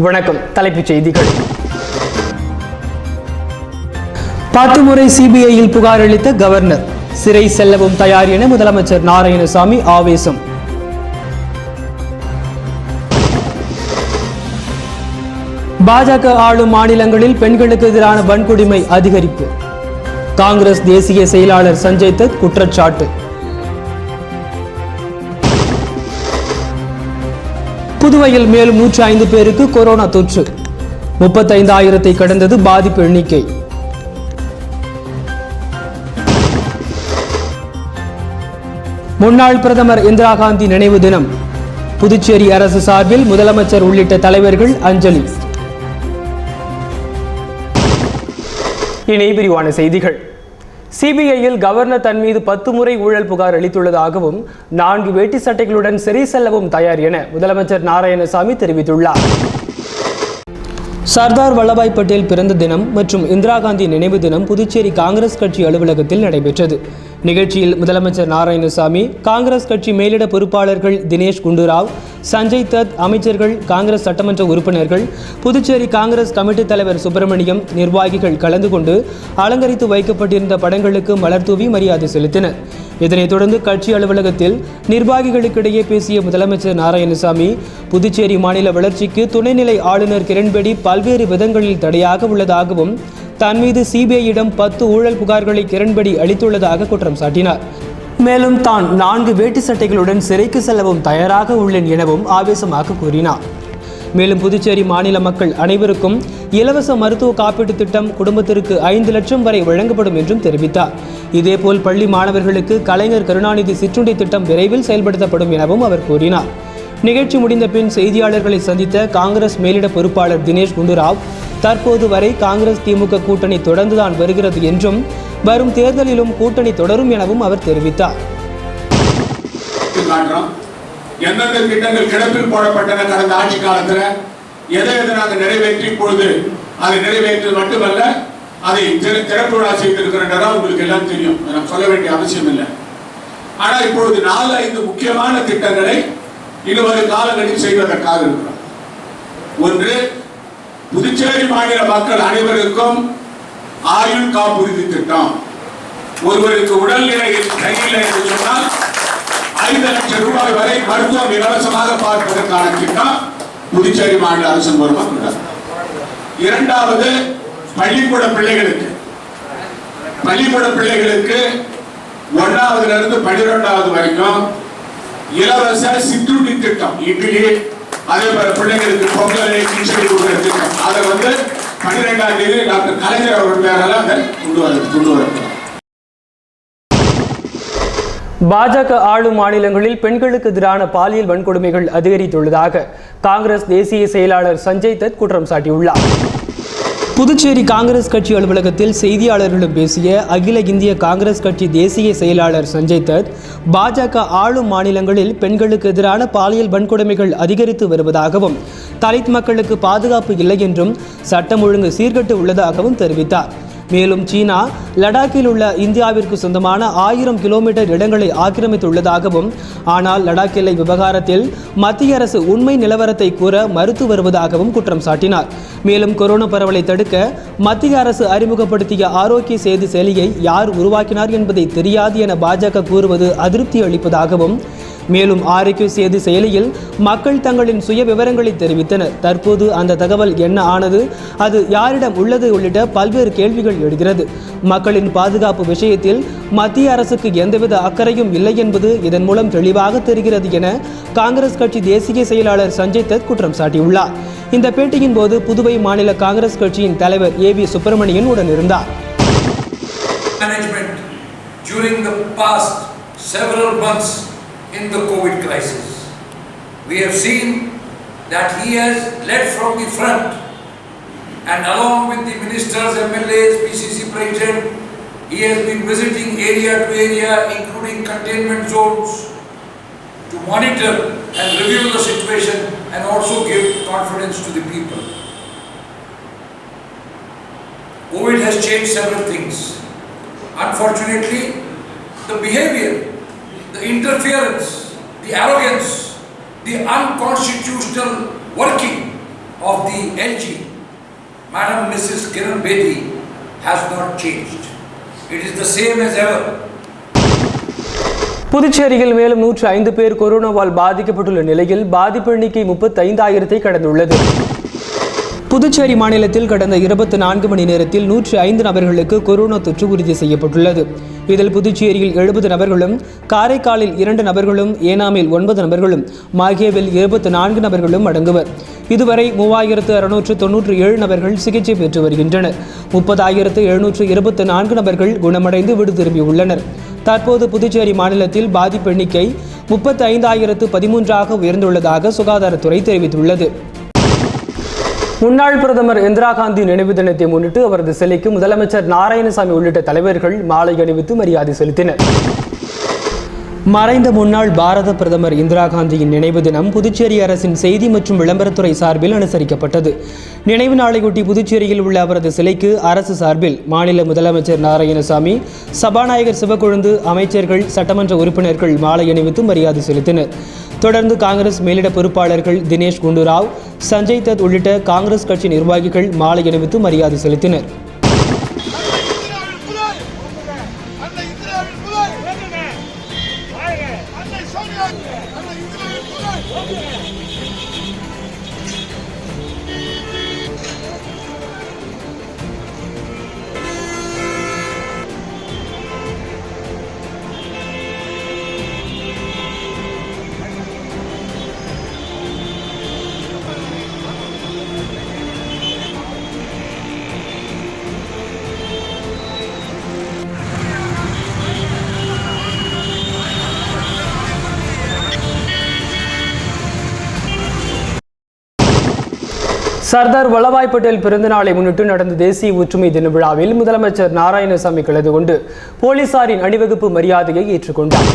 வணக்கம். தலைப்புச் செய்திகள். பத்து முறை சிபிஐயில் புகார் அளித்த கவர்னர். சிறை செல்லவும் தயார் என முதலமைச்சர் நாராயணசாமி ஆவேசம். பாஜக ஆளும் மாநிலங்களில் பெண்களுக்கு எதிரான வன்கொடுமை அதிகரிப்பு. காங்கிரஸ் தேசிய செயலாளர் சஞ்சய் தத் குற்றச்சாட்டு. புதுவையில் மேலும் நூற்றி ஐந்து பேருக்கு கொரோனா தொற்று. முப்பத்தைந்தாயிரத்தை கடந்தது பாதிப்பு எண்ணிக்கை. முன்னாள் பிரதமர் இந்திரா காந்தி நினைவு தினம். புதுச்சேரி அரசு சார்பில் முதலமைச்சர் உள்ளிட்ட தலைவர்கள் அஞ்சலி. இனி விரிவான செய்திகள். சிபிஐயில் கவர்னர் தன் மீது பத்து முறை ஊழல் புகார் அளித்துள்ளதாகவும் நான்கு வேட்டி சட்டைகளுடன் சிறை செல்லவும் தயார் என முதலமைச்சர் நாராயணசாமி தெரிவித்துள்ளார். சர்தார் வல்லபாய் பட்டேல் பிறந்த தினம் மற்றும் இந்திரா காந்தி நினைவு தினம் புதுச்சேரி காங்கிரஸ் கட்சி அலுவலகத்தில் நடைபெற்றது. நிகழ்ச்சியில் முதலமைச்சர் நாராயணசாமி காங்கிரஸ் கட்சி மேலிட பொறுப்பாளர்கள் தினேஷ் குண்டுராவ் சஞ்சய் தத் அமைச்சர்கள் காங்கிரஸ் சட்டமன்ற உறுப்பினர்கள் புதுச்சேரி காங்கிரஸ் கமிட்டி தலைவர் சுப்பிரமணியம் நிர்வாகிகள் கலந்து கொண்டு அலங்கரித்து வைக்கப்பட்டிருந்த படங்களுக்கு மலர்தூவி மரியாதை செலுத்தினர். இதனைத் தொடர்ந்து கட்சி அலுவலகத்தில் நிர்வாகிகளுக்கிடையே பேசிய முதலமைச்சர் நாராயணசாமி புதுச்சேரி மாநில வளர்ச்சிக்கு துணைநிலை ஆளுநர் கிரண்பேடி பல்வேறு விதங்களில் தடையாக உள்ளதாகவும் தன் மீது சிபிஐயிடம் பத்து ஊழல் புகார்களை கிரண்பேடி அளித்துள்ளதாக குற்றம் சாட்டினார். மேலும் தான் நான்கு வேட்டி சட்டைகளுடன் சிறைக்கு செல்லவும் தயாராக உள்ளேன் எனவும் ஆவேசமாக கூறினார். மேலும் புதுச்சேரி மாநில மக்கள் அனைவருக்கும் இலவச மருத்துவ காப்பீட்டு திட்டம் குடும்பத்திற்கு ஐந்து லட்சம் வரை வழங்கப்படும் என்றும் தெரிவித்தார். இதேபோல் பள்ளி மாணவர்களுக்கு கலைஞர் கருணாநிதி சிற்றுண்டி திட்டம் விரைவில் செயல்படுத்தப்படும் எனவும் அவர் கூறினார். நிகழ்ச்சி முடிந்த பின் செய்தியாளர்களை சந்தித்த காங்கிரஸ் மேலிட பொறுப்பாளர் தினேஷ் குண்டுராவ் தற்போது வரை காங்கிரஸ் திமுக கூட்டணி தொடர்ந்துதான் வருகிறது என்றும் வரும் தேர்தலிலும் கூட்டணி தொடரும் எனவும் அவர் தெரிவித்தார். எந்தெந்த திட்டங்கள் கிடப்பில் போடப்பட்டன கடந்த ஆட்சி காலத்தில் எதை எதை நாங்கள் நிறைவேற்றி இப்பொழுது அதை நிறைவேற்றுவது மட்டுமல்ல அதை திரு திறப்பு விழா செய்திருக்கிறோம் உங்களுக்கு எல்லாம் தெரியும். நான் சொல்ல வேண்டிய அவசியம் இல்லை ஆனால் இப்பொழுது நாலு ஐந்து முக்கியமான திட்டங்களை இருவரும் காலங்களில் செய்வதற்காக இருக்கிறோம். ஒன்று புதுச்சேரி மாநில மக்கள் அனைவருக்கும் ஆயுள் காப்புறுதி திட்டம். ஒருவருக்கு உடல்நிலை சரியில்லை என்று சொன்னால் ஐந்து லட்சம் ரூபாய் வரை மருத்துவம் இலவசமாக பார்ப்பதற்கான திட்டம் புதுச்சேரி மாநில அரசு மூலமாக இரண்டாவது பள்ளிக்கூட பிள்ளைகளுக்கு. பள்ளிக்கூட பிள்ளைகளுக்கு ஒன்னாவதுல இருந்து பன்னிரெண்டாவது வரைக்கும் இலவச சிற்றுண்டி திட்டம். இட்லி அதே மாதிரி பிள்ளைங்களுக்கு பொங்கல் கிச்சடி கொடுக்குற திட்டம். அதை வந்து பன்னிரெண்டாம் தேதி டாக்டர் கலைஞர் அவர்கள் பேரால அதை கொண்டு வர கொண்டு வர. பாஜக ஆளும் மாநிலங்களில் பெண்களுக்கு எதிரான பாலியல் வன்கொடுமைகள் அதிகரித்துள்ளதாக காங்கிரஸ் தேசிய செயலாளர் சஞ்சய் தத் குற்றம் சாட்டியுள்ளார். புதுச்சேரி காங்கிரஸ் கட்சி அலுவலகத்தில் செய்தியாளர்களிடம் பேசிய அகில இந்திய காங்கிரஸ் கட்சி தேசிய செயலாளர் சஞ்சய் தத் பாஜக ஆளும் மாநிலங்களில் பெண்களுக்கு எதிரான பாலியல் வன்கொடுமைகள் அதிகரித்து வருவதாகவும் தலித் மக்களுக்கு பாதுகாப்பு இல்லை என்றும் சட்டம் ஒழுங்கு சீர்கட்டு உள்ளதாகவும் தெரிவித்தார். மேலும் சீனா லடாக்கில் உள்ள இந்தியாவிற்கு சொந்தமான ஆயிரம் கிலோமீட்டர் இடங்களை ஆக்கிரமித்துள்ளதாகவும் ஆனால் லடாக் எல்லை விவகாரத்தில் மத்திய அரசு உண்மை நிலவரத்தை கூற மறுத்து வருவதாகவும் குற்றம் சாட்டினார். மேலும் கொரோனா பரவலை தடுக்க மத்திய அரசு அறிமுகப்படுத்திய ஆரோக்கிய சேது செயலியை யார் உருவாக்கினார் என்பதை தெரியாது என பாஜக கூறுவது அதிருப்தி அளிப்பதாகவும் மேலும் ஆரோக்கிய சேது செயலியில் மக்கள் தங்களின் சுய விவரங்களை தெரிவித்தனர். தற்போது அந்த தகவல் என்ன ஆனது அது யாரிடம் உள்ளது உள்ளிட்ட பல்வேறு கேள்விகள் எழுகிறது. மக்களின் பாதுகாப்பு விஷயத்தில் மத்திய அரசுக்கு எந்தவித அக்கறையும் இல்லை என்பது இதன் மூலம் தெளிவாக தெரிகிறது என காங்கிரஸ் கட்சி தேசிய செயலாளர் சஞ்சய் தத் குற்றம் சாட்டியுள்ளார். இந்த பேட்டியின் போது புதுவை மாநில காங்கிரஸ் கட்சியின் தலைவர் ஏ வி சுப்பிரமணியன் உடன் இருந்தார் during the past several months in the COVID crisis. We have seen that he has led from the front and along with the ministers, MLAs, PCC president, he has been visiting area to area including containment zones to monitor and review the situation and also give confidence to the people. COVID has changed several things. Unfortunately, the behavior, the interference, the arrogance, the unconstitutional working of the LG, Madam Mrs. Kiran Bedi, has not changed. It is the same as ever. புதுச்சேரியில் மேலும் நூற்று ஐந்து பேர் கொரோனாவால் பாதிக்கப்பட்டுள்ள நிலையில் பாதிப்பு எண்ணிக்கை முப்பத்தி ஐந்தாயிரத்தை கடந்துள்ளது புதுச்சேரி மாநிலத்தில் கடந்த இருபத்தி நான்கு மணி நேரத்தில் நூற்று ஐந்து நபர்களுக்கு கொரோனா தொற்று உறுதி செய்யப்பட்டுள்ளது இதில் புதுச்சேரியில் எழுபது நபர்களும் காரைக்காலில் இரண்டு நபர்களும் ஏனாமில் ஒன்பது நபர்களும் மாகேவில் இருபத்தி நான்கு நபர்களும் அடங்குவர். இதுவரை மூவாயிரத்து அறுநூற்று தொன்னூற்று ஏழு நபர்கள் சிகிச்சை பெற்று வருகின்றனர். முப்பதாயிரத்து எழுநூற்று இருபத்தி நான்கு நபர்கள் குணமடைந்து வீடு திரும்பியுள்ளனர் தற்போது புதுச்சேரி மாநிலத்தில் பாதிப்பு எண்ணிக்கை முப்பத்தி ஐந்தாயிரத்து பதிமூன்றாக உயர்ந்துள்ளதாக சுகாதாரத்துறை தெரிவித்துள்ளது. முன்னாள் பிரதமர் இந்திரா காந்தி நினைவு தினத்தை முன்னிட்டு அவரது சிலைக்கு முதலமைச்சர் நாராயணசாமி உள்ளிட்ட தலைவர்கள் மாலை அணிவித்து மரியாதை செலுத்தினர். மறைந்த முன்னாள் பாரத பிரதமர் இந்திரா காந்தியின் நினைவு தினம் புதுச்சேரி அரசின் செய்தி மற்றும் விளம்பரத்துறை சார்பில் அனுசரிக்கப்பட்டது. நினைவு நாளையொட்டி புதுச்சேரியில் உள்ள அவரது சிலைக்கு அரசு சார்பில் மாநில முதலமைச்சர் நாராயணசாமி சபாநாயகர் சிவக்கொழுந்து அமைச்சர்கள் சட்டமன்ற உறுப்பினர்கள் மாலை அணிவித்து மரியாதை செலுத்தினர். தொடர்ந்து காங்கிரஸ் மேலிட பொறுப்பாளர்கள் தினேஷ் குண்டுராவ் சஞ்சய் தத் உள்ளிட்ட காங்கிரஸ் கட்சி நிர்வாகிகள் மாலை அணிவித்து மரியாதை செலுத்தினர். சர்தார் வல்லபாய் பட்டேல் பிறந்தநாளை முன்னிட்டு நடந்த தேசிய ஒற்றுமை தின விழாவில் முதலமைச்சர் நாராயணசாமி கலந்து கொண்டு போலீசாரின் அணிவகுப்பு மரியாதையை ஏற்றுக்கொண்டார்.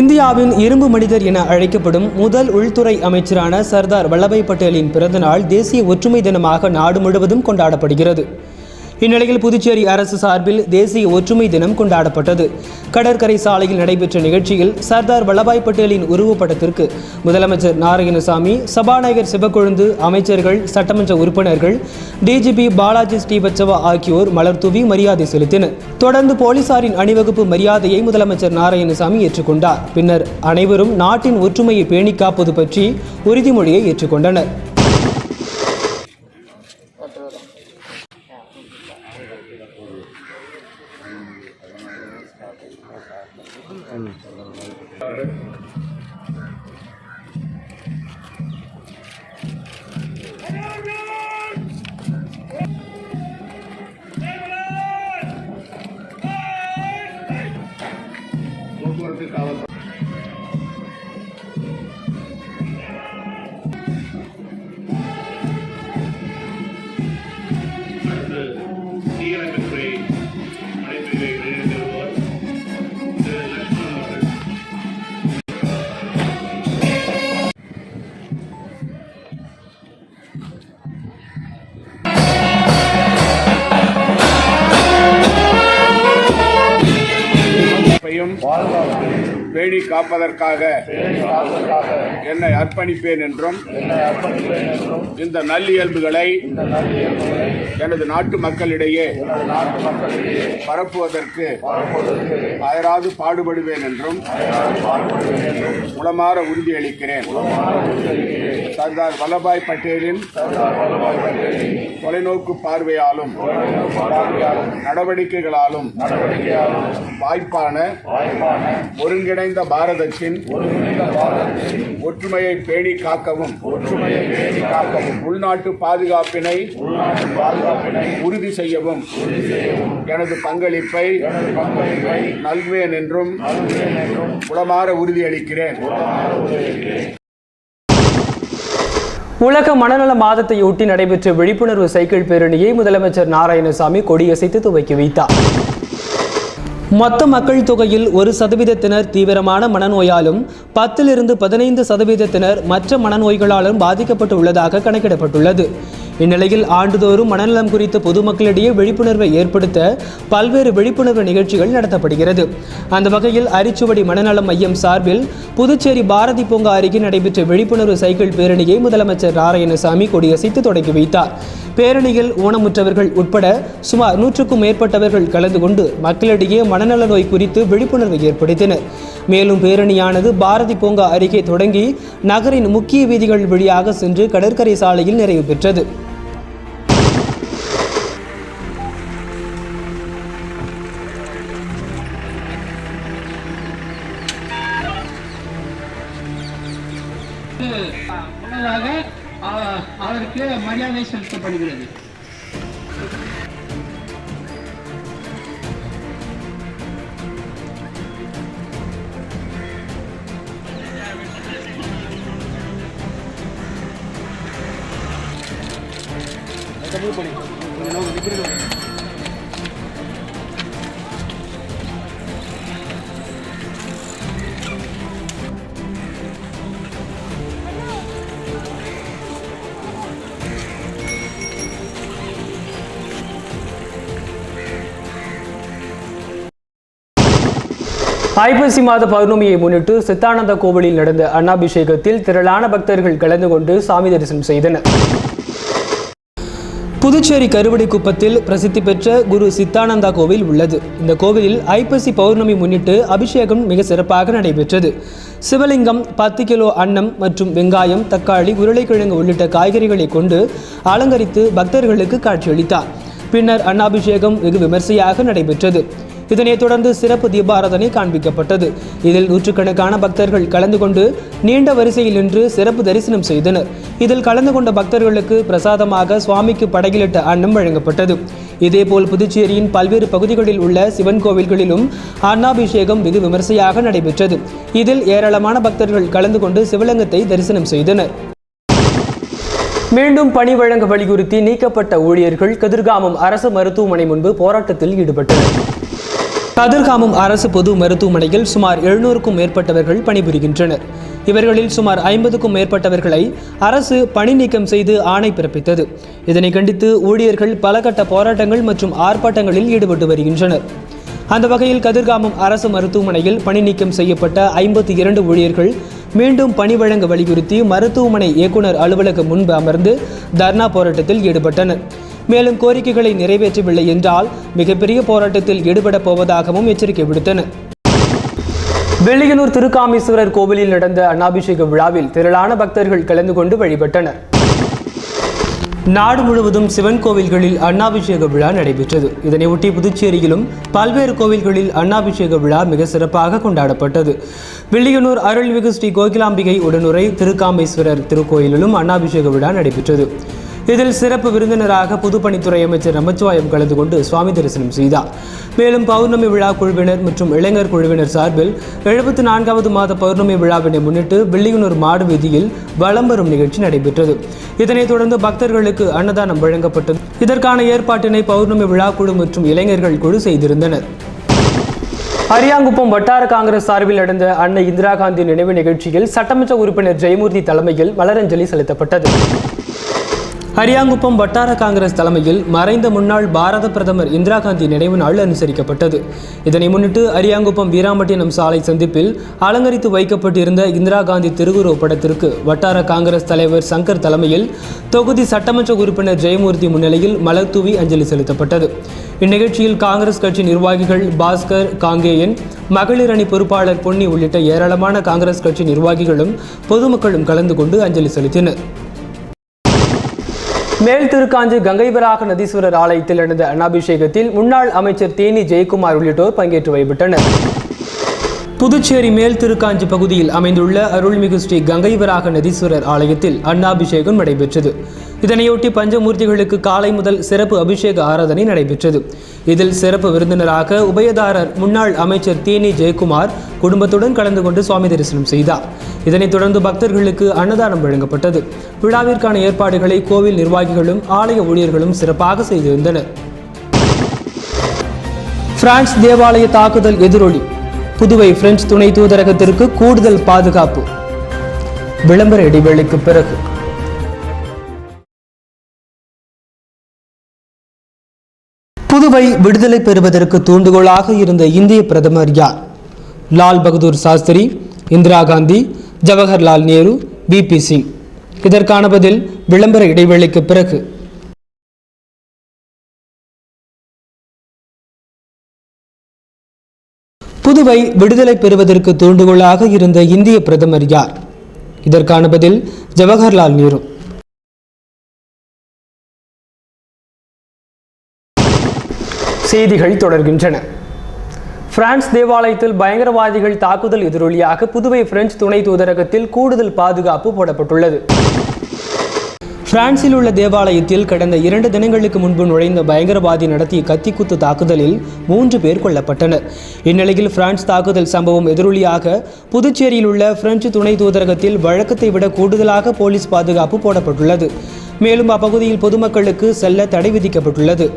இந்தியாவின் இரும்பு மனிதர் என அழைக்கப்படும் முதல் உள்துறை அமைச்சரான சர்தார் வல்லபாய் பட்டேலின் பிறந்தநாள் தேசிய ஒற்றுமை தினமாக நாடு முழுவதும் கொண்டாடப்படுகிறது. இந்நிலையில் புதுச்சேரி அரசு சார்பில் தேசிய ஒற்றுமை தினம் கொண்டாடப்பட்டது. கடற்கரை சாலையில் நடைபெற்ற நிகழ்ச்சியில் சர்தார் வல்லபாய் பட்டேலின் உருவப்படத்திற்கு முதலமைச்சர் நாராயணசாமி சபாநாயகர் சிவக்கொழுந்து அமைச்சர்கள் சட்டமன்ற உறுப்பினர்கள் டிஜிபி பாலாஜி ஸ்ரீவத்சவா ஆகியோர் மலர்தூவி மரியாதை செலுத்தினர். தொடர்ந்து போலீசாரின் அணிவகுப்பு மரியாதையை முதலமைச்சர் நாராயணசாமி ஏற்றுக்கொண்டார். பின்னர் அனைவரும் நாட்டின் ஒற்றுமையை பேணி காப்பது பற்றி உறுதிமொழியை ஏற்றுக்கொண்டனர். One. பேணி காப்பதற்காக என்னை அர்ப்பணிப்பேன் என்றும் இந்த நல்லியல்புகளை எனது நாட்டு மக்களிடையே பரப்புவதற்கு அயராது பாடுபடுவேன் என்றும் உளமாற உறுதியளிக்கிறேன். சர்தார் வல்லபாய் பட்டேலின் தொலைநோக்கு பார்வையாலும் நடவடிக்கைகளாலும் வாய்ப்பான ஒருங்கிணைந்த பாரதத்தின் ஒற்றுமையை பேணி காக்கவும் ஒற்றுமையை பேணி காக்கவும். உள்நாட்டு பாதுகாப்பினை உறுதி செய்யவும். எனது பங்களிப்பை நல்வேன் என்றும் உளமாற உறுதியளிக்கிறேன். உலக மனநல மாதத்தையொட்டி நடைபெற்ற விழிப்புணர்வு சைக்கிள் பேரணியை முதலமைச்சர் நாராயணசாமி கொடியசைத்து துவக்கி வைத்தார். மொத்த மக்கள் தொகையில் ஒரு சதவீதத்தினர் தீவிரமான மனநோயாலும் பத்திலிருந்து பதினைந்து சதவீதத்தினர் மற்ற மனநோய்களாலும் பாதிக்கப்பட்டு உள்ளதாக கணக்கிடப்பட்டுள்ளது. இந்நிலையில் ஆண்டுதோறும் மனநலம் குறித்த பொதுமக்களிடையே விழிப்புணர்வை ஏற்படுத்த பல்வேறு விழிப்புணர்வு நிகழ்ச்சிகள் நடத்தப்படுகிறது. அந்த வகையில் அரிச்சுவடி மனநலம் மையம் சார்பில் புதுச்சேரி பாரதி பூங்கா அருகே நடைபெற்ற விழிப்புணர்வு சைக்கிள் பேரணியை முதலமைச்சர் நாராயணசாமி கொடியசைத்து தொடங்கி வைத்தார். பேரணியில் ஊனமுற்றவர்கள் உட்பட சுமார் நூற்றுக்கும் மேற்பட்டவர்கள் கலந்து கொண்டு மக்களிடையே மனநல நோய் குறித்து விழிப்புணர்வை ஏற்படுத்தினர். மேலும் பேரணியானது பாரதி பூங்கா அருகே தொடங்கி நகரின் முக்கிய வீதிகள் வழியாக சென்று கடற்கரை சாலையில் நிறைவு பெற்றது. மரியாதை செலுத்தப்படுகிறது ஐப்பசி மாத பௌர்ணமியை முன்னிட்டு சித்தானந்த கோவிலில் நடந்த அன்னாபிஷேகத்தில் திரளான பக்தர்கள் கலந்து கொண்டு சாமி தரிசனம் செய்தனர். புதுச்சேரி கருவடிக்குப்பத்தில் பிரசித்தி பெற்ற குரு சித்தானந்தா கோவில் உள்ளது. இந்த கோவிலில் ஐப்பசி பௌர்ணமி முன்னிட்டு அபிஷேகம் மிக சிறப்பாக நடைபெற்றது. சிவலிங்கம் பத்து கிலோ அன்னம் மற்றும் வெங்காயம் தக்காளி உருளைக்கிழங்கு உள்ளிட்ட காய்கறிகளை கொண்டு அலங்கரித்து பக்தர்களுக்கு காட்சியளித்தார். பின்னர் அன்னாபிஷேகம் வெகு விமர்சையாக நடைபெற்றது. இதனைத் தொடர்ந்து சிறப்பு தீபாராதனை காண்பிக்கப்பட்டது. இதில் நூற்றுக்கணக்கான பக்தர்கள் கலந்து கொண்டு நீண்ட வரிசையில் நின்று சிறப்பு தரிசனம் செய்தனர். இதில் கலந்து கொண்ட பக்தர்களுக்கு பிரசாதமாக சுவாமிக்கு படகிலிட்ட அன்னம் வழங்கப்பட்டது. இதேபோல் புதுச்சேரியின் பல்வேறு பகுதிகளில் உள்ள சிவன் கோவில்களிலும் அன்னாபிஷேகம் வெகு விமர்சையாக நடைபெற்றது. இதில் ஏராளமான பக்தர்கள் கலந்து கொண்டு சிவலிங்கத்தை தரிசனம் செய்தனர். மீண்டும் பணி வழங்க வலியுறுத்தி நீக்கப்பட்ட ஊழியர்கள் கதிர்காமம் அரசு மருத்துவமனை முன்பு போராட்டத்தில் ஈடுபட்டனர். கதிர்காமம் அரசு பொது மருத்துவமனையில் சுமார் எழுநூறுக்கும் மேற்பட்டவர்கள் பணிபுரிகின்றனர். இவர்களில் சுமார் ஐம்பதுக்கும் மேற்பட்டவர்களை அரசு பணி நீக்கம் செய்து ஆணை பிறப்பித்தது. இதனை கண்டித்து ஊழியர்கள் பல கட்ட போராட்டங்கள் மற்றும் ஆர்ப்பாட்டங்களில் ஈடுபட்டு வருகின்றனர். அந்த வகையில் கதிர்காமம் அரசு மருத்துவமனையில் பணி நீக்கம் செய்யப்பட்ட ஐம்பத்தி இரண்டு ஊழியர்கள் மீண்டும் பணி வழங்க வலியுறுத்தி மருத்துவமனை இயக்குனர் அலுவலகம் முன்பு அமர்ந்து தர்ணா போராட்டத்தில் ஈடுபட்டனர். மேலும் கோரிக்கைகளை நிறைவேற்றவில்லை என்றால் மிகப்பெரிய போராட்டத்தில் ஈடுபடப் போவதாகவும் எச்சரிக்கை விடுத்தனர் வெள்ளியனூர் திருக்காமீஸ்வரர் கோவிலில் நடந்த அன்னாபிஷேக விழாவில் திரளான பக்தர்கள் கலந்து கொண்டு வழிபட்டனர். நாடு முழுவதும் சிவன் கோவில்களில் அன்னாபிஷேக விழா நடைபெற்றது. இதனையொட்டி புதுச்சேரியிலும் பல்வேறு கோவில்களில் அன்னாபிஷேக விழா மிக சிறப்பாக கொண்டாடப்பட்டது. வில்லியனூர் அருள்மிகு ஸ்ரீ கோகிலாம்பிகை உடனுரை திருக்காமேஸ்வரர் திருக்கோயிலிலும் அன்னாபிஷேக விழா நடைபெற்றது. இதில் சிறப்பு விருந்தினராக பொதுப்பணித்துறை அமைச்சர் நமச்சிவாயம் கலந்து கொண்டு சுவாமி தரிசனம் செய்தார். மேலும் பௌர்ணமி விழா குழுவினர் மற்றும் இளைஞர் குழுவினர் சார்பில் எழுபத்தி நான்காவது மாத பௌர்ணமி விழாவினை முன்னிட்டு வில்லியனூர் மாடு வீதியில் வலம் வரும் நிகழ்ச்சி நடைபெற்றது. இதனைத் தொடர்ந்து பக்தர்களுக்கு அன்னதானம் வழங்கப்பட்டது. இதற்கான ஏற்பாட்டினை பௌர்ணமி விழா குழு மற்றும் இளைஞர்கள் குழு செய்திருந்தனர். அரியாங்குப்பம் வட்டார காங்கிரஸ் சார்பில் நடந்த அன்னை இந்திரா காந்தி நினைவு நிகழ்ச்சியில் சட்டமன்ற உறுப்பினர் ஜெயமூர்த்தி தலைமையில் மலரஞ்சலி செலுத்தப்பட்டது. அரியாங்குப்பம் வட்டார காங்கிரஸ் தலைமையில் மறைந்த முன்னாள் பாரத பிரதமர் இந்திரா காந்தி நினைவு நாள் அனுசரிக்கப்பட்டது. இதனை முன்னிட்டு அரியாங்குப்பம் வீராம்பட்டினம் சாலை சந்திப்பில் அலங்கரித்து வைக்கப்பட்டிருந்த இந்திரா காந்தி திருவுருவ படத்திற்கு வட்டார காங்கிரஸ் தலைவர் சங்கர் தலைமையில் தொகுதி சட்டமன்ற உறுப்பினர் ஜெயமூர்த்தி முன்னிலையில் மலர் தூவி அஞ்சலி செலுத்தப்பட்டது. இந்நிகழ்ச்சியில் காங்கிரஸ் கட்சி நிர்வாகிகள் பாஸ்கர் காங்கேயன் மகளிர் அணி பொறுப்பாளர் பொன்னி உள்ளிட்ட ஏராளமான காங்கிரஸ் கட்சி நிர்வாகிகளும் பொதுமக்களும் கலந்து கொண்டு அஞ்சலி செலுத்தினர். மேல் திருக்காஞ்சி கங்கைவராக நதீஸ்வரர் ஆலயத்தில் நடந்த அன்னாபிஷேகத்தில் முன்னாள் அமைச்சர் தேனி ஜெயக்குமார் உள்ளிட்டோர் பங்கேற்று வழிபட்டனர். புதுச்சேரி மேல் திருக்காஞ்சி பகுதியில் அமைந்துள்ள அருள்மிகு ஸ்ரீ கங்கைவராக நதீஸ்வரர் ஆலயத்தில் அன்னாபிஷேகம் நடைபெற்றது. இதனையொட்டி பஞ்சமூர்த்திகளுக்கு காலை முதல் சிறப்பு அபிஷேக ஆராதனை நடைபெற்றது. இதில் சிறப்பு விருந்தினராக உபயதாரர் முன்னாள் அமைச்சர் தேனி ஜெயக்குமார் குடும்பத்துடன் கலந்து கொண்டு சுவாமி தரிசனம் செய்தார். இதனைத் தொடர்ந்து பக்தர்களுக்கு அன்னதானம் வழங்கப்பட்டது. விழாவிற்கான ஏற்பாடுகளை கோவில் நிர்வாகிகளும் ஆலய ஊழியர்களும் சிறப்பாக செய்திருந்தனர் பிரான்ஸ் தேவாலய தாக்குதல் எதிரொலி. புதுவை பிரெஞ்சு துணை தூதரகத்திற்கு கூடுதல் பாதுகாப்பு. விளம்பர இடைவேளைக்கு பிறகு. புதுவை விடுதலை பெறுவதற்கு தூண்டுகோலாக இருந்த இந்திய பிரதமர் யார்? லால் பகதூர் சாஸ்திரி இந்திரா காந்தி ஜவஹர்லால் நேரு பிபி சிங். இதற்கான பதில் விளம்பர இடைவேளைக்கு பிறகு. புதுவை விடுதலை பெறுவதற்கு தூண்டுகோலாக இருந்த இந்திய பிரதமர் யார்? இதற்கான பதில் ஜவஹர்லால் நேரு. செய்திகள் தொடர்கின்றன. பிரான்ஸ் தேவாலயத்தில் பயங்கரவாதிகள் தாக்குதல் எதிரொலியாக புதுவை பிரெஞ்சு துணை தூதரகத்தில் கூடுதல் பாதுகாப்பு போடப்பட்டுள்ளது. பிரான்சில் உள்ள தேவாலயத்தில் கடந்த இரண்டு தினங்களுக்கு முன்பு நுழைந்த பயங்கரவாதி நடத்திய கத்திக்குத்து தாக்குதலில் மூன்று பேர் கொல்லப்பட்டனர். இந்நிலையில் பிரான்ஸ் தாக்குதல் சம்பவம் எதிரொலியாக புதுச்சேரியில் உள்ள பிரெஞ்சு துணை தூதரகத்தில் வழக்கத்தை விட கூடுதலாக போலீஸ் பாதுகாப்பு போடப்பட்டுள்ளது. மேலும் அப்பகுதியில் பொதுமக்களுக்கு செல்ல தடை விதிக்கப்பட்டுள்ளது.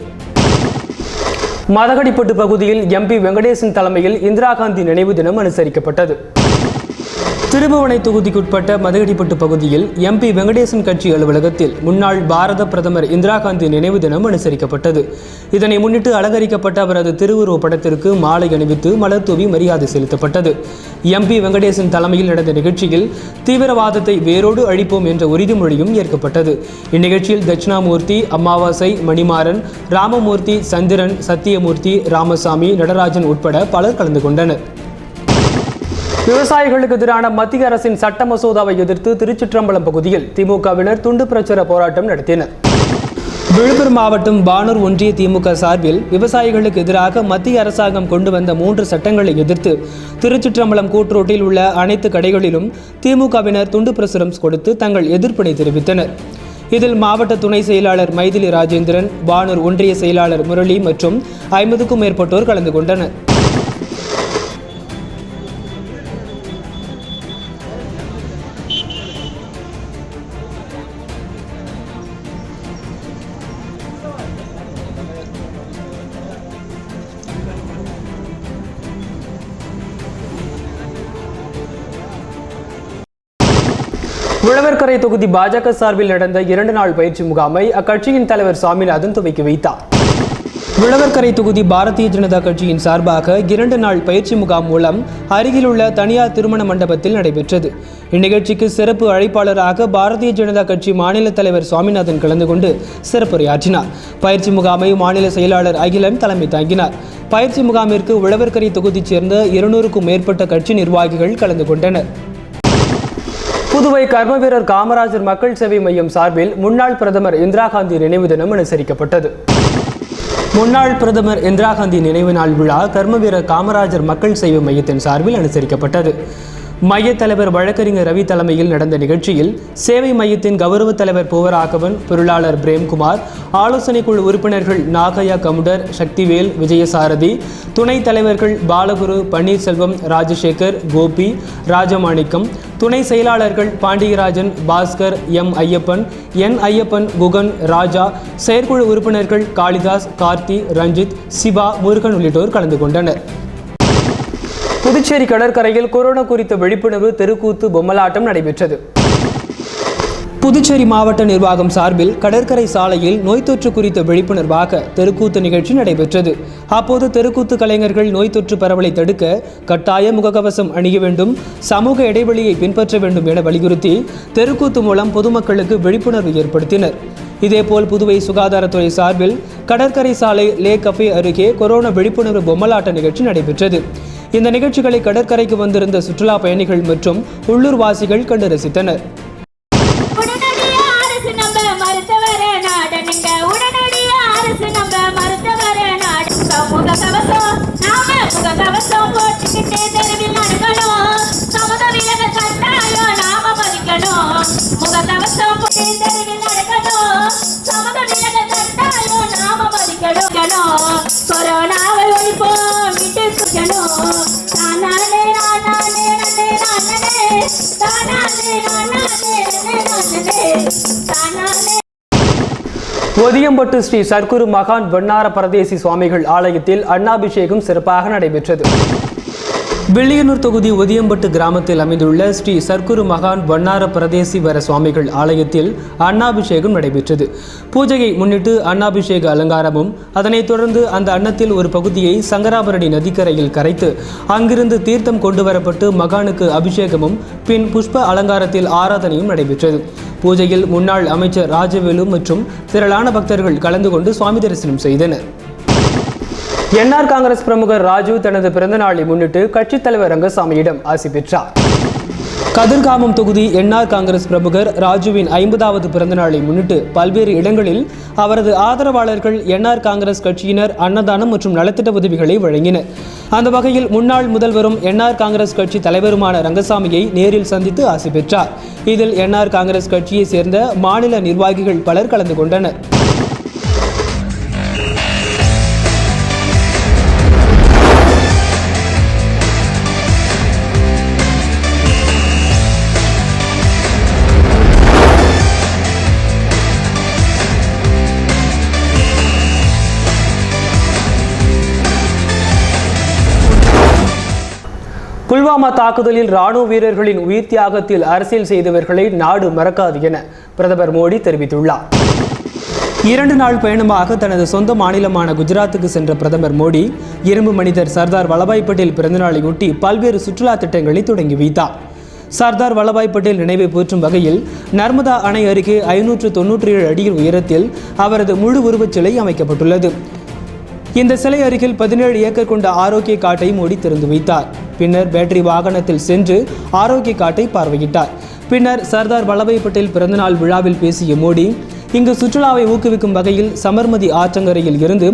மதகடிப்பட்டு பகுதியில் எம்பி வெங்கடேசன் தலைமையில் இந்திரா காந்தி நினைவு தினம் அனுசரிக்கப்பட்டது. திருபுவனை தொகுதிக்குட்பட்ட மதகடிப்பட்டு பகுதியில் எம்பி வெங்கடேசன் கட்சி அலுவலகத்தில் முன்னாள் பாரத பிரதமர் இந்திரா காந்தி நினைவு தினம் அனுசரிக்கப்பட்டது. இதனை முன்னிட்டு அலங்கரிக்கப்பட்ட அவரது திருவுருவப் படத்திற்கு மாலை அணிவித்து மலர் தூவி மரியாதை செலுத்தப்பட்டது. எம்பி வெங்கடேசன் தலைமையில் நடந்த நிகழ்ச்சியில் தீவிரவாதத்தை வேரோடு அழிப்போம் என்ற உறுதிமொழியும் ஏற்கப்பட்டது. இந்நிகழ்ச்சியில் தட்சிணாமூர்த்தி அமாவாசை மணிமாறன் ராமமூர்த்தி சந்திரன் சத்தியமூர்த்தி ராமசாமி நடராஜன் உட்பட பலர் கலந்து கொண்டனர். விவசாயிகளுக்கு எதிரான மத்திய அரசின் சட்ட மசோதாவை எதிர்த்து திருச்சிற்றம்பலம் பகுதியில் திமுகவினர் துண்டு பிரச்சார போராட்டம் நடத்தினர். விழுப்புரம் மாவட்டம் பானூர் ஒன்றிய திமுக சார்பில் விவசாயிகளுக்கு எதிராக மத்திய அரசாங்கம் கொண்டு வந்த மூன்று சட்டங்களை எதிர்த்து திருச்சிற்றம்பலம் கூட்டுரோட்டில் உள்ள அனைத்து கடைகளிலும் திமுகவினர் துண்டு பிரசுரம் கொடுத்து தங்கள் எதிர்ப்பினை தெரிவித்தனர். இதில் மாவட்ட துணை செயலாளர் மைதிலி ராஜேந்திரன் பானூர் ஒன்றிய செயலாளர் முரளி மற்றும் ஐம்பதுக்கும் மேற்பட்டோர் கலந்து கொண்டனர். உழவர்கரை தொகுதி பாஜக சார்பில் நடந்த இரண்டு நாள் பயிற்சி முகாமை அக்கட்சியின் தலைவர் சாமிநாதன் துவக்கி வைத்தார். உழவர்கரை தொகுதி பாரதிய ஜனதா கட்சியின் சார்பாக இரண்டு நாள் பயிற்சி முகாம் மூலம் அருகிலுள்ள தனியார் திருமண மண்டபத்தில் நடைபெற்றது. இந்நிகழ்ச்சிக்கு சிறப்பு அழைப்பாளராக பாரதிய ஜனதா கட்சி மாநில தலைவர் சுவாமிநாதன் கலந்து கொண்டு சிறப்புரையாற்றினார். பயிற்சி முகாமை மாநில செயலாளர் அகிலன் தலைமை தாங்கினார். பயிற்சி முகாமிற்கு உழவர்கரை தொகுதி சேர்ந்த இருநூறுக்கும் மேற்பட்ட கட்சி நிர்வாகிகள் கலந்து கொண்டனர். புதுவை கர்ம வீரர் காமராஜர் மக்கள் சேவை மையம் சார்பில் முன்னாள் பிரதமர் இந்திரா காந்தி நினைவு தினம் அனுசரிக்கப்பட்டது. முன்னாள் பிரதமர் இந்திரா காந்தி நினைவு நாள் விழா கர்ம வீரர் காமராஜர் மக்கள் சேவை மையத்தின் சார்பில் அனுசரிக்கப்பட்டது. மைய தலைவர் வழக்கறிஞர் ரவி தலைமையில் நடந்த நிகழ்ச்சியில் சேவை மையத்தின் கௌரவ தலைவர் பூவராகவன் பொருளாளர் பிரேம்குமார் ஆலோசனை குழு உறுப்பினர்கள் நாகையா கமுடர் சக்திவேல் விஜயசாரதி துணைத் தலைவர்கள் பாலகுரு பன்னீர்செல்வம் ராஜசேகர் கோபி ராஜமாணிக்கம் துணை செயலாளர்கள் பாண்டியராஜன் பாஸ்கர் எம். ஐயப்பன் என். ஐயப்பன் குகன் ராஜா செயற்குழு உறுப்பினர்கள் காளிதாஸ் கார்த்தி ரஞ்சித் சிவா முருகன் உள்ளிட்டோர் கலந்து கொண்டனர். புதுச்சேரி கடற்கரையில் கொரோனா குறித்த விழிப்புணர்வு தெருக்கூத்து பொம்மலாட்டம் நடைபெற்றது. புதுச்சேரி மாவட்ட நிர்வாகம் சார்பில் கடற்கரை சாலையில் நோய் தொற்று குறித்த விழிப்புணர்வாக தெருக்கூத்து நிகழ்ச்சி நடைபெற்றது. அப்போது தெருக்கூத்து கலைஞர்கள் நோய் தொற்று பரவலை தடுக்க கட்டாய முகக்கவசம் அணிய வேண்டும் சமூக இடைவெளியை பின்பற்ற வேண்டும் என வலியுறுத்தி தெருக்கூத்து மூலம் பொதுமக்களுக்கு விழிப்புணர்வு ஏற்படுத்தினர். இதேபோல் புதுவை சுகாதாரத்துறை சார்பில் கடற்கரை சாலை லே கஃபே அருகே கொரோனா விழிப்புணர்வு பொம்மலாட்ட நிகழ்ச்சி நடைபெற்றது. இந்த நிகழ்ச்சிகளை கடற்கரைக்கு வந்திருந்த சுற்றுலா பயணிகள் மற்றும் உள்ளூர்வாசிகள் கண்டு ரசித்தனர். முக கவசம் ஒதியம்பட்டு ஸ்ரீ சர்க்குரு மகான் வெண்ணார பரதேசி சுவாமிகள் ஆலயத்தில் அன்னாபிஷேகம் சிறப்பாக நடைபெற்றது. வெள்ளியனூர் தொகுதி உதியம்பட்டு கிராமத்தில் அமைந்துள்ள ஸ்ரீ சர்க்குரு மகான் வண்ணார பிரதேசிவர சுவாமிகள் ஆலயத்தில் அன்னாபிஷேகம் நடைபெற்றது. பூஜையை முன்னிட்டு அன்னாபிஷேக அலங்காரமும் அதனைத் தொடர்ந்து அந்த அன்னத்தில் ஒரு பகுதியை சங்கராபரணி நதிக்கரையில் கரைத்து அங்கிருந்து தீர்த்தம் கொண்டு வரப்பட்டு மகானுக்கு அபிஷேகமும் பின் புஷ்ப அலங்காரத்தில் ஆராதனையும் நடைபெற்றது. பூஜையில் முன்னாள் அமைச்சர் ராஜவேலு மற்றும் திரளான பக்தர்கள் கலந்து கொண்டு சுவாமி தரிசனம் செய்தனர். என்ஆர் காங்கிரஸ் பிரமுகர் ராஜு தனது பிறந்த நாளை முன்னிட்டு கட்சித் தலைவர் ரங்கசாமியிடம் ஆசி பெற்றார். கதிர்காமம் தொகுதி என்ஆர் காங்கிரஸ் பிரமுகர் ராஜுவின் ஐம்பதாவது பிறந்தநாளை முன்னிட்டு பல்வேறு இடங்களில் அவரது ஆதரவாளர்கள் என்ஆர் காங்கிரஸ் கட்சியினர் அன்னதானம் மற்றும் நலத்திட்ட உதவிகளை வழங்கினர். அந்த வகையில் முன்னாள் முதல்வரும் என்ஆர் காங்கிரஸ் கட்சி தலைவருமான ரங்கசாமியை நேரில் சந்தித்து ஆசி பெற்றார். இதில் என்ஆர் காங்கிரஸ் கட்சியைச் சேர்ந்த மாநில நிர்வாகிகள் பலர் கலந்து கொண்டனர். புல்வாமா தாக்குதலில் ராணுவ வீரர்களின் உயிர் தியாகத்தில் அரசியல் செய்தவர்களை நாடு மறக்காது என பிரதமர் மோடி தெரிவித்துள்ளார். இரண்டு நாள் பயணமாக தனது சொந்த மாநிலமான குஜராத்துக்கு சென்ற பிரதமர் மோடி இரும்பு மனிதர் சர்தார் வல்லபாய் பட்டேல் பிறந்தநாளையொட்டி பல்வேறு சுற்றுலா திட்டங்களை தொடங்கி வைத்தார். சர்தார் வல்லபாய் பட்டேல் நினைவை போற்றும் வகையில் நர்மதா அணை அருகே ஐநூற்று தொன்னூற்றி ஏழு அடியில் உயரத்தில் அவரது முழு உருவச் சிலை அமைக்கப்பட்டுள்ளது. இந்த சிலை அருகில் பதினேழு ஏக்கர் கொண்ட ஆரோக்கிய காட்டை ஓடி திறந்து வைத்தார். பின்னர் பேட்டரி வாகனத்தில் சென்று ஆரோக்கிய காட்டை பார்வையிட்டார். பின்னர் சர்தார் வல்லபாய் பட்டேல் பிறந்தநாள் விழாவில் பேசிய மோடி இங்கு சுற்றுலாவை ஊக்குவிக்கும் வகையில் சமர்மதி ஆற்றங்கரையில் இருந்து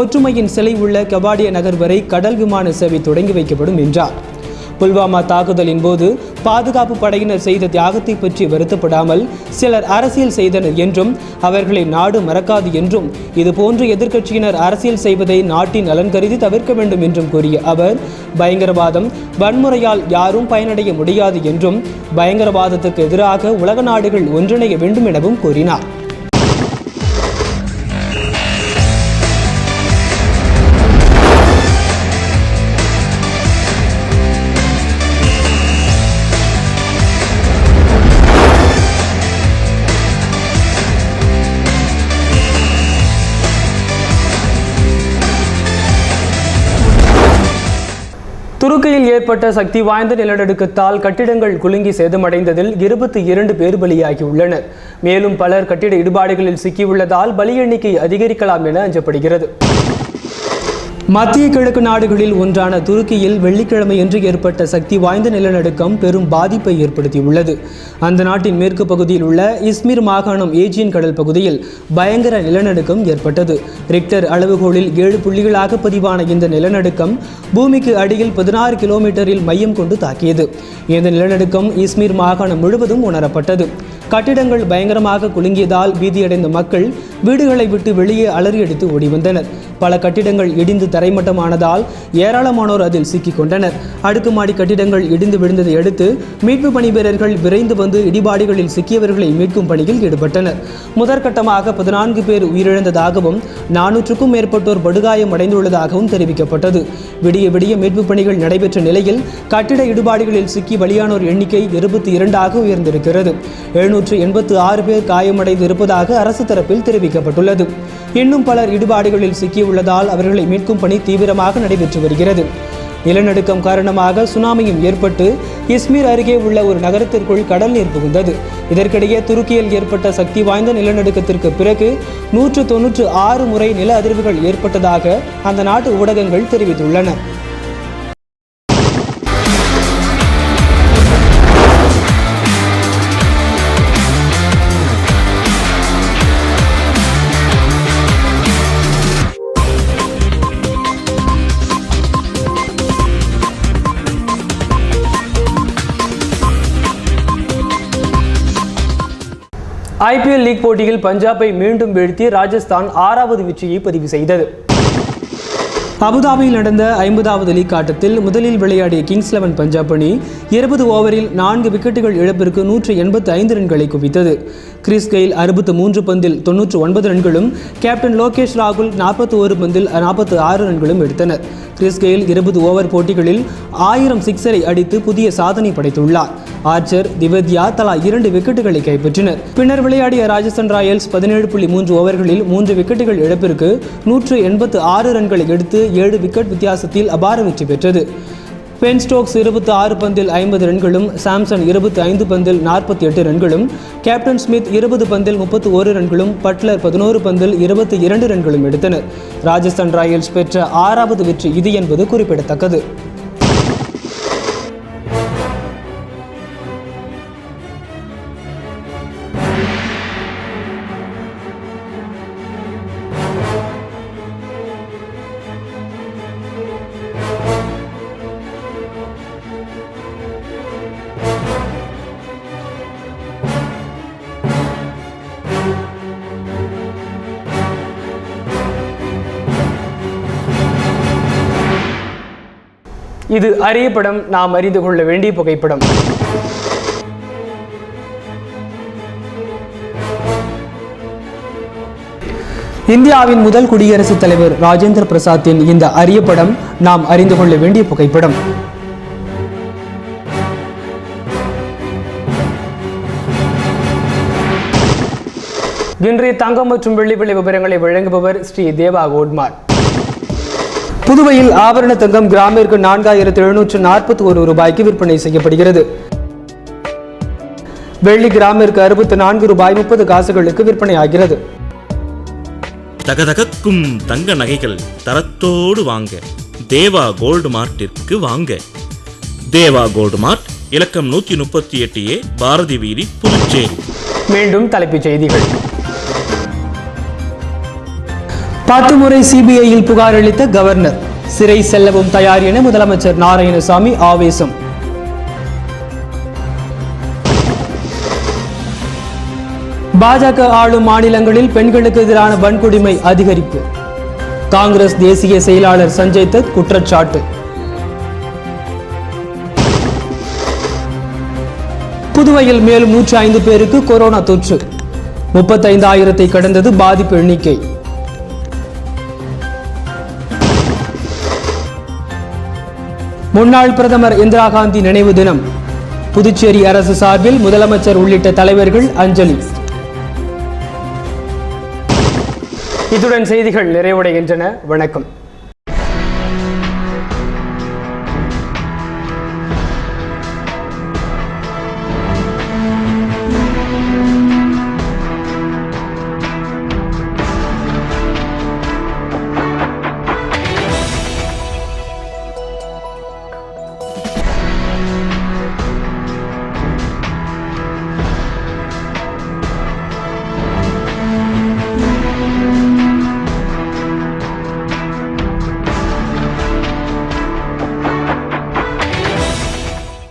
ஒற்றுமையின் சிலை உள்ள கபாடிய நகர் வரை கடல் விமான சேவை தொடங்கி வைக்கப்படும் என்றார். புல்வாமா தாக்குதலின் போது பாதுகாப்பு படையினர் செய்த தியாகத்தை பற்றி வருத்தப்படாமல் சிலர் அரசியல் செய்தனர் என்றும் அவர்களை நாடு மறக்காது என்றும் இதுபோன்று எதிர்க்கட்சியினர் அரசியல் செய்வதை நாட்டின் நலன் கருதி தவிர்க்க வேண்டும் என்றும் கூறிய அவர் பயங்கரவாதம் வன்முறையால் யாரும் பயனடைய முடியாது என்றும் பயங்கரவாதத்துக்கு எதிராக உலக நாடுகள் ஒன்றிணைய வேண்டும் எனவும் கூறினார். ஏற்பட்ட சக்தி வாய்ந்த நிலநடுக்கத்தால் கட்டிடங்கள் குலுங்கி சேதமடைந்ததில் இருபத்தி இரண்டு பேர் பலியாகியுள்ளனர். மேலும் பலர் கட்டிட இடுபாடுகளில் சிக்கியுள்ளதால் பலி எண்ணிக்கை அதிகரிக்கலாம் என அஞ்சப்படுகிறது. மத்திய கிழக்கு நாடுகளில் ஒன்றான துருக்கியில் வெள்ளிக்கிழமையன்று ஏற்பட்ட சக்தி வாய்ந்த நிலநடுக்கம் பெரும் பாதிப்பை ஏற்படுத்தியுள்ளது. அந்த நாட்டின் மேற்கு பகுதியில் உள்ள இஸ்மிர் மாகாணம் ஏஜியன் கடல் பகுதியில் பயங்கர நிலநடுக்கம் ஏற்பட்டது. ரிக்டர் அளவுகோலில் ஏழு புள்ளிகளாக பதிவான இந்த நிலநடுக்கம் பூமிக்கு அடியில் பதினாறு கிலோமீட்டரில் மையம் கொண்டு தாக்கியது. இந்த நிலநடுக்கம் இஸ்மிர் மாகாணம் முழுவதும் உணரப்பட்டது. கட்டிடங்கள் பயங்கரமாக குலுங்கியதால் பீதியடைந்த மக்கள் வீடுகளை விட்டு வெளியே அலறியடித்து ஓடி வந்தனர் பல கட்டிடங்கள் இடிந்து தரைமட்டமானதால் ஏராளமானோர் அதில் சிக்கிக் கொண்டனர் அடுக்குமாடி கட்டிடங்கள் இடிந்து விழுந்ததை அடுத்து மீட்பு பணி வீரர்கள் விரைந்து வந்து இடிபாடுகளில் சிக்கியவர்களை மீட்கும் பணியில் ஈடுபட்டனர். முதற்கட்டமாக பதினான்கு பேர் உயிரிழந்ததாகவும் நானூற்றுக்கும் மேற்பட்டோர் படுகாயம் அடைந்துள்ளதாகவும் தெரிவிக்கப்பட்டது. விடிய விடிய மீட்பு பணிகள் நடைபெற்ற நிலையில் கட்டிட இடுபாடுகளில் சிக்கி பலியானோர் எண்ணிக்கை இருபத்தி இரண்டாக உயர்ந்திருக்கிறது. எழுநூற்று எண்பத்து ஆறு பேர் காயமடைந்து இருப்பதாக அரசு தரப்பில் தெரிவிக்கப்பட்டுள்ளது. இன்னும் பலர் இடுபாடுகளில் உள்ளதால் அவர்களை மீட்கும் பணி தீவிரமாக நடைபெற்று வருகிறது. நிலநடுக்கம் காரணமாக சுனாமியும் ஏற்பட்டு இஸ்மீர் அருகே உள்ள ஒரு நகரத்திற்குள் கடல் நீர் புகுந்தது. இதற்கிடையே துருக்கியில் ஏற்பட்ட சக்தி வாய்ந்த நிலநடுக்கத்திற்கு பிறகு நூற்று தொன்னூற்று ஆறு முறை நில அதிர்வுகள் ஏற்பட்டதாக அந்த நாட்டு ஊடகங்கள் தெரிவித்துள்ளன. ஐபிஎல் லீக் போட்டியில் பஞ்சாபை மீண்டும் வீழ்த்தி ராஜஸ்தான் ஆறாவது வெற்றியை பதிவு செய்தது. அபுதாபியில் நடந்த ஐம்பதாவது லீக் ஆட்டத்தில் முதலில் விளையாடிய கிங்ஸ் லெவன் பஞ்சாப் அணி இருபது ஓவரில் நான்கு விக்கெட்டுகள் இழப்பிற்கு நூற்று எண்பத்தி ஐந்து ரன்களை குவித்தது. கிறிஸ் கெயில் அறுபத்து மூன்று பந்தில் தொன்னூற்று ஒன்பது ரன்களும் கேப்டன் லோகேஷ் ராகுல் நாற்பத்தி ஒரு பந்தில் நாற்பத்தி ஆறு ரன்களும் எடுத்தனர். கிறிஸ் கெயில் இருபது ஓவர் போட்டிகளில் ஆயிரம் சிக்ஸரை அடித்து புதிய சாதனை படைத்துள்ளார். ஆர்ச்சர் திவத்யா தலா இரண்டு விக்கெட்டுகளை கைப்பற்றினர். பின்னர் விளையாடிய ராஜஸ்தான் ராயல்ஸ் பதினேழு புள்ளி மூன்று ஓவர்களில் மூன்று விக்கெட்டுகள் இழப்பிற்கு நூற்று எண்பத்து ஆறு ரன்களை எடுத்து ஏழு விக்கெட் வித்தியாசத்தில் அபார வெற்றி பெற்றது. பென் ஸ்டோக்ஸ் இருபத்தி ஆறு பந்தில் ஐம்பது ரன்களும் சாம்சன் இருபத்தி ஐந்து பந்தில் நாற்பத்தி எட்டு ரன்களும் கேப்டன் ஸ்மித் இருபது பந்தில் முப்பத்தி ஒரு ரன்களும் பட்லர் பதினோரு பந்தில் இருபத்தி இரண்டு ரன்களும் எடுத்தனர். ராஜஸ்தான் ராயல்ஸ் பெற்ற ஆறாவது வெற்றி இது என்பது குறிப்பிடத்தக்கது. இது அரியப்படம் நாம் அறிந்து கொள்ள வேண்டிய புகைப்படம். இந்தியாவின் முதல் குடியரசுத் தலைவர் ராஜேந்திர பிரசாத்தின் இந்த அரிய படம் நாம் அறிந்து கொள்ள வேண்டிய புகைப்படம். இன்றைய தங்கம் மற்றும் வெள்ளி விலை விவரங்களை வழங்குபவர் ஸ்ரீ தேவா கோட்மார். புதுவையில் ஆபரண தங்கம் கிராமிற்கு நான்காயிரத்து எழுநூற்று நாற்பத்தி ஒரு ரூபாய்க்கு விற்பனை செய்யப்படுகிறது. வெள்ளி கிராமிற்கு அறுபத்தி நான்கு ரூபாய் முப்பது காசுகளுக்கு விற்பனையாகிறது தகதகக்கும் தங்க நகைகள் தரத்தோடு வாங்க. தேவா கோல்டு மார்ட்டிற்கு வாங்க. தேவா கோல்டு மார்ட் இலக்கம் நூற்றி முப்பத்தி எட்டு ஏ பாரதி வீதி புதுச்சேரி. மீண்டும் தலைப்புச் செய்திகள். பத்து முறை சிபிஐயில் புகார் அளித்த கவர்னர். சிறை செல்லவும் தயார் என முதலமைச்சர் நாராயணசாமி ஆவேசம். பாஜக ஆளும் மாநிலங்களில் பெண்களுக்கு எதிரான வன்கொடுமை அதிகரிப்பு. காங்கிரஸ் தேசிய செயலாளர் சஞ்சய் தத் குற்றச்சாட்டு. புதுவையில் மேலும் நூற்றி ஐந்து பேருக்கு கொரோனா தொற்று. முப்பத்தைந்தாயிரத்தை கடந்தது பாதிப்பு எண்ணிக்கை. முன்னாள் பிரதமர் இந்திரா காந்தி நினைவு தினம். புதுச்சேரி அரசு சார்பில் முதலமைச்சர் உள்ளிட்ட தலைவர்கள் அஞ்சலி. இத்துடன் செய்திகள் நிறைவடைகின்றன. வணக்கம்.